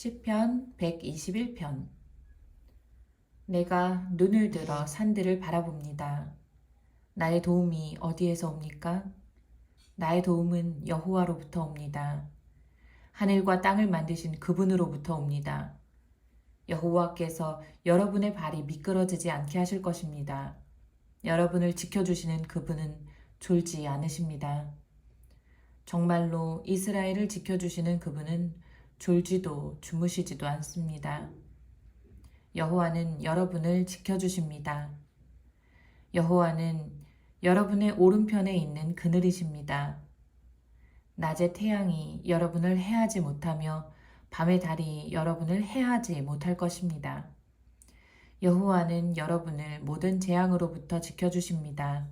시편 121편 내가 눈을 들어 산들을 바라봅니다. 나의 도움이 어디에서 옵니까? 나의 도움은 여호와로부터 옵니다. 하늘과 땅을 만드신 그분으로부터 옵니다. 여호와께서 여러분의 발이 미끄러지지 않게 하실 것입니다. 여러분을 지켜주시는 그분은 졸지 않으십니다. 정말로 이스라엘을 지켜주시는 그분은 졸지도 주무시지도 않습니다. 여호와는 여러분을 지켜주십니다. 여호와는 여러분의 오른편에 있는 그늘이십니다. 낮의 태양이 여러분을 해하지 못하며 밤의 달이 여러분을 해하지 못할 것입니다. 여호와는 여러분을 모든 재앙으로부터 지켜주십니다.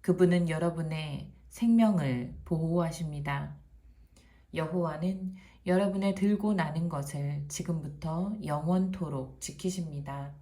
그분은 여러분의 생명을 보호하십니다. 여호와는 여러분의 들고 나는 것을 지금부터 영원토록 지키십니다.